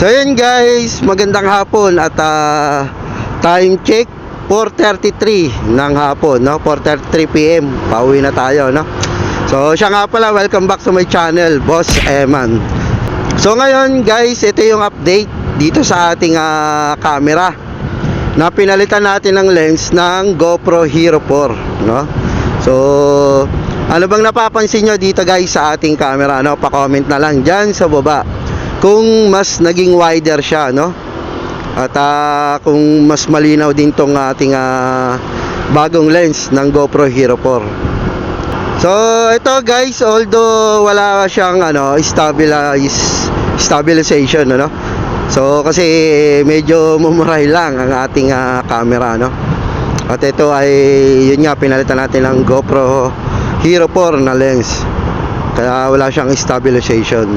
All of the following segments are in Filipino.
So yun guys, magandang hapon at ah, time check 4.33 ng hapon, no? 4.33 PM, pauwi na tayo, no? So siya nga pala, welcome back to my channel, Boss Eman. So ngayon guys, ito yung update dito sa ating ah, camera na pinalitan natin ng lens ng GoPro Hero 4, no? So, ano bang napapansin nyo dito guys sa ating camera, no? Pa-comment na lang dyan sa baba kung mas naging wider siya, no? At ah, kung mas malinaw din tong ating ah, bagong lens ng GoPro Hero 4. So, ito guys, although wala siyang ano, stabilize stabilization, ano? So, kasi medyo mumuray lang ang ating ah, camera, no? At ito ay, yun nga, pinalitan natin ng GoPro Hero 4 na lens. Kaya wala siyang stabilization.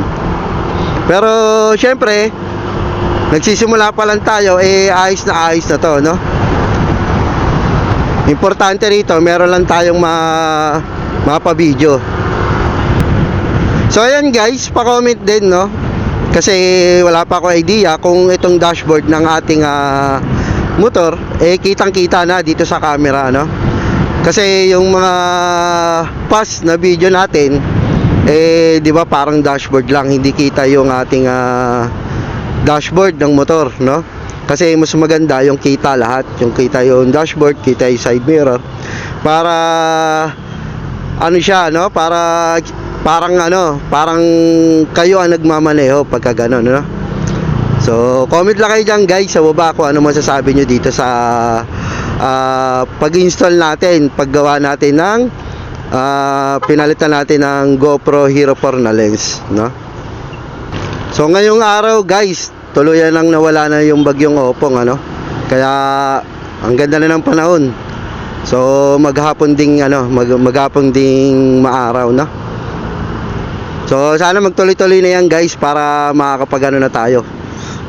Pero, syempre, nagsisimula pa lang tayo, eh, ayos na ayos na to, no? Importante rito, meron lang tayong ma mapa-video. So, ayan guys, pa-comment din, no? Kasi wala pa ako idea kung itong dashboard ng ating ah, motor, eh, kitang-kita na dito sa camera, no? Kasi yung mga past na video natin, eh, di ba parang dashboard lang, hindi kita yung ating ah, dashboard ng motor, no? Kasi mas maganda yung kita lahat, yung kita yung dashboard, kita yung side mirror para ano siya, no? Para parang ano, parang kayo ang nagmamaneho pagka ganun, no? So, comment lang kayo dyan guys sa baba kung ano masasabi nyo dito sa ah, pag-install natin, paggawa natin ng ah, pinalitan natin ng GoPro Hero 4 na lens, no? So, ngayong araw guys, tuluyan lang nawala na yung bagyong opong, ano? Kaya, ang ganda na ng panahon. So, maghapon ding, ano, mag, maghapon ding maaraw, no? So, sana magtuloy-tuloy na yan guys para makakapag ano na tayo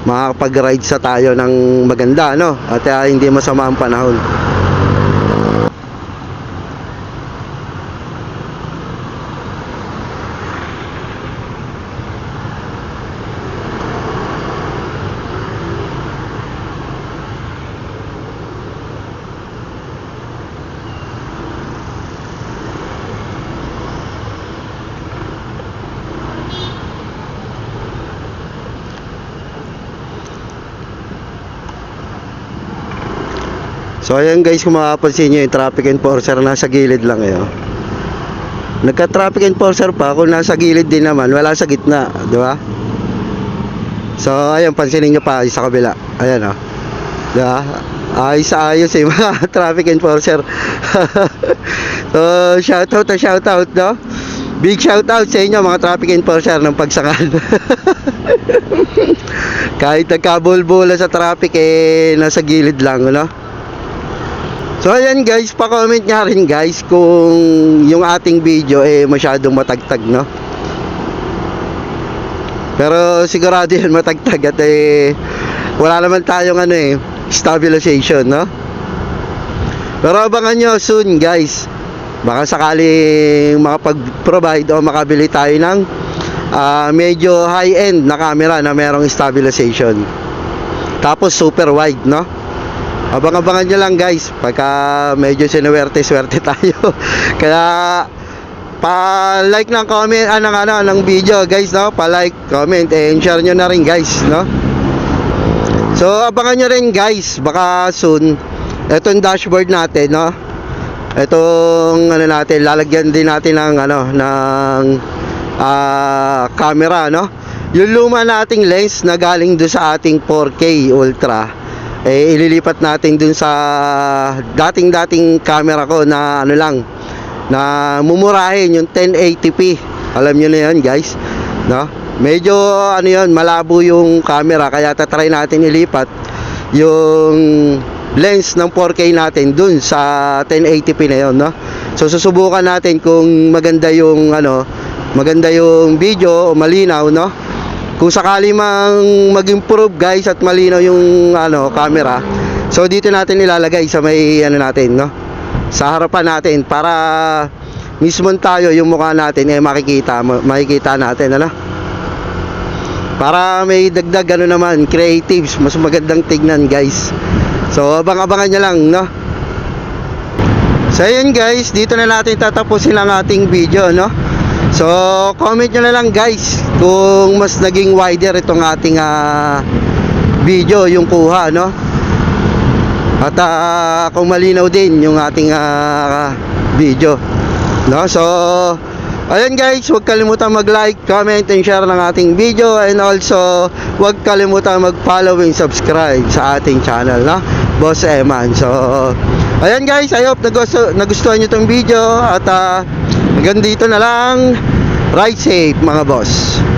makakapag-ride sa tayo ng maganda, no? At ah, hindi masama ang panahon. So ayan guys, kung makapansin nyo yung traffic enforcer nasa gilid lang eh. oh. Nagka-traffic enforcer pa, kung nasa gilid din naman, wala sa gitna, di ba? So ayan, pansinin nyo pa sa kabila. Ayan oh. Di ba? Ayos ayos eh, mga traffic enforcer. so shoutout na shoutout, no? Big shoutout sa inyo mga traffic enforcer ng pagsakal. Kahit nagkabulbula sa traffic eh, nasa gilid lang, no? So ayan guys, pa-comment nga rin guys kung yung ating video eh masyadong matagtag no. Pero sigurado yan matagtag at eh wala naman tayong ano eh stabilization no. Pero abangan nyo soon guys. Baka sakaling makapag-provide o makabili tayo ng ah, medyo high-end na camera na merong stabilization. Tapos super wide no. Abang-abangan nyo lang guys pagka medyo sinuwerte-swerte tayo. Kaya pa-like ng comment ah, ng, ano, ng video guys no, pa-like, comment and share nyo na rin guys no. So abangan nyo rin guys, baka soon itong dashboard natin no. Itong ano natin, lalagyan din natin ng ano ng ah, camera no. Yung luma nating lens na galing do sa ating 4K Ultra eh ililipat natin dun sa dating-dating camera ko na ano lang na mumurahin yung 1080p alam nyo na yan guys no? medyo ano yun malabo yung camera kaya tatry natin ilipat yung lens ng 4K natin dun sa 1080p na yun no? so susubukan natin kung maganda yung ano maganda yung video o malinaw no kung sakali mang mag-improve guys at malinaw yung ano camera so dito natin ilalagay sa may ano natin no sa harapan natin para mismo tayo yung mukha natin eh makikita ma- makikita natin ano Para may dagdag ano naman, creatives, mas magandang tignan guys. So abang-abangan nyo lang, no? So ayun guys, dito na natin tatapusin ang ating video, no? So comment nyo na lang guys kung mas naging wider itong ating ah, video yung kuha, no? At ah, kung malinaw din yung ating ah, video. No? So Ayun guys, huwag kalimutan mag-like, comment, and share ng ating video and also huwag kalimutan mag-follow and subscribe sa ating channel, no? Boss Eman. So, ayun guys, I hope nagusto, nagustuhan nyo itong video at uh, hanggang dito na lang. Ride safe mga boss.